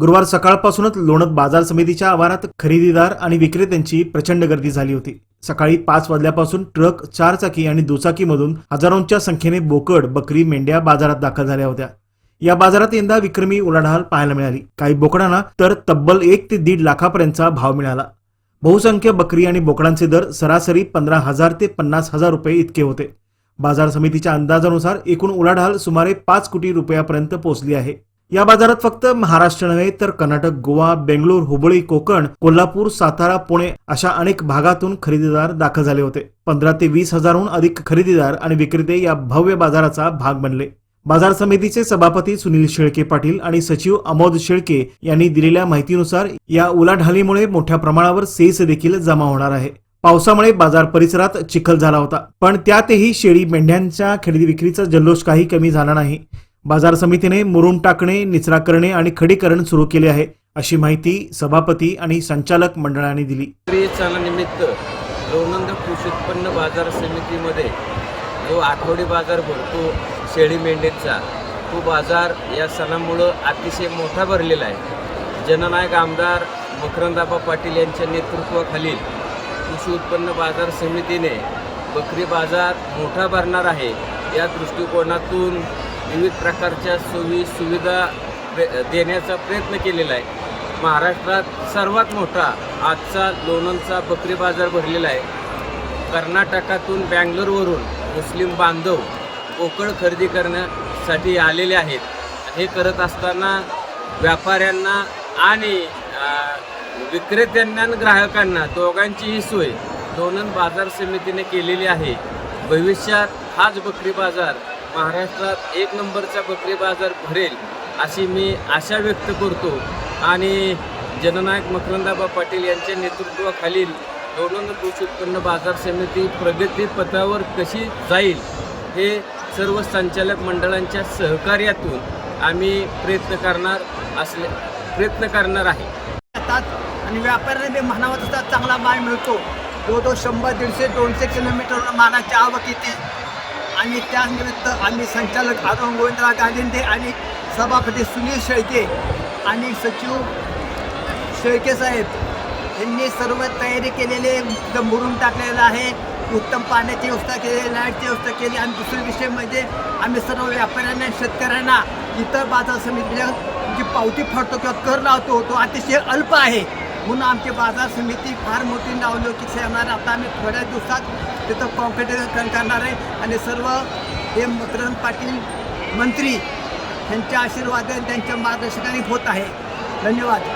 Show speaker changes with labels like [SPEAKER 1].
[SPEAKER 1] गुरुवार सकाळपासूनच लोणत बाजार समितीच्या आवारात खरेदीदार आणि विक्रेत्यांची प्रचंड गर्दी झाली होती. सकाळी पाच वाजल्यापासून ट्रक चारचाकी आणि दुचाकीमधून हजारोंच्या संख्येने बोकड बकरी मेंढ्या बाजारात दाखल झाल्या होत्या. या बाजारात यंदा विक्रमी उलाढाल पाहायला मिळाली. काही बोकडांना तर तब्बल एक ते दीड लाखापर्यंतचा भाव मिळाला. बहुसंख्य बकरी आणि बोकडांचे दर सरासरी पंधरा हजार ते पन्नास हजार रुपये इतके होते. बाजार समितीच्या अंदाजानुसार एकूण उलाढाल सुमारे पाच कोटी रुपयापर्यंत पोहोचली आहे. या बाजारात फक्त महाराष्ट्र नव्हे तर कर्नाटक गोवा बेंगलोर हुबळी कोकण कोल्हापूर सातारा पुणे अशा अनेक भागातून खरेदीदार दाखल झाले होते. पंधरा ते वीस हजारहून अधिक खरेदीदार आणि विक्रेते या भव्य बाजाराचा भाग बनले. बाजार समितीचे सभापती सुनील शेळके पाटील आणि सचिव अमोद शेळके यांनी दिलेल्या माहितीनुसार या उलाढालीमुळे मोठ्या प्रमाणावर सेस देखील जमा होणार आहे. पावसामुळे बाजार परिसरात चिखल झाला होता. पण त्यातही शेळी मेंढ्यांच्या खरेदी विक्रीचा जल्लोष काही कमी झाला नाही. बाजार समितीने मुरुम टाकणे निचरा करणे आणि खडीकरण सुरू केले आहे अशी माहिती सभापती आणि संचालक मंडळाने दिली.
[SPEAKER 2] निमित्त सणानिमित्त लोणंद कृषी उत्पन्न बाजार समितीमध्ये जो आठवडी बाजार भरतो शेळी मेंढीचा तो बाजार या सणामुळं अतिशय मोठा भरलेला आहे. जननायक आमदार मकरंदाबा पाटील यांच्या नेतृत्वाखालील कृषी उत्पन्न बाजार समितीने बकरी बाजार मोठा भरणार आहे या दृष्टिकोनातून विविध प्रकारच्या सोयी सुविधा देण्याचा प्रयत्न केलेला आहे. महाराष्ट्रात सर्वात मोठा आजचा लोणंदचा बकरी बाजार भरलेला आहे. कर्नाटकातून बँगलोरवरून मुस्लिम बांधव कोकण खरेदी करण्यासाठी आलेले आहेत. हे करत असताना व्यापाऱ्यांना आणि विक्रेत्यांना आणि ग्राहकांना दोघांचीही सोय लोणंद बाजार समितीने केलेली आहे. भविष्यात हाच बकरी बाजार महाराष्ट्रात एक नंबरचा बकरी बाजार भरेल अशी मी आशा व्यक्त करतो. आणि जननायक मकरंदाबा पाटील यांच्या नेतृत्वाखालील लोणंद कृषी उत्पन्न बाजार समिती प्रगती पथावर कशी जाईल हे सर्व संचालक मंडळांच्या सहकार्यातून आम्ही प्रयत्न करणार असले प्रयत्न करणार आहे.
[SPEAKER 3] आणि व्यापाऱ्यांना बी म्हणावा तसा चांगला माल मिळतो. जो तो शंभर दीडशे दोनशे किलोमीटर मानाच्या आवक येते. आणि त्यानिमित्त आम्ही संचालक आरोग्य गोविंदराव गांधींदे आणि सभापती सुनील शेळके आणि सचिव शेळके साहेब यांनी सर्व तयारी केलेले मुरून टाकलेलं आहे. उत्तम पाण्याची व्यवस्था केली लाईटची व्यवस्था केली. आणि दुसरा विषय म्हणजे आम्ही सर्व व्यापाऱ्यांना शेतकऱ्यांना इतर बाजार समितीच्या जी पावती फाडतो किंवा कर लावतो तो अतिशय अल्प आहे. म्हणून आमची बाजार समिती फार मोठी नावलौकिक येणार आता आम्ही थोड्या दिवसात तिथं कॉम्पिटिशन करणार आहे आणि सर्व हे मकरंद पाटील मंत्री यांच्या आशीर्वादाने त्यांच्या मार्गदर्शनाने होत आहे. धन्यवाद.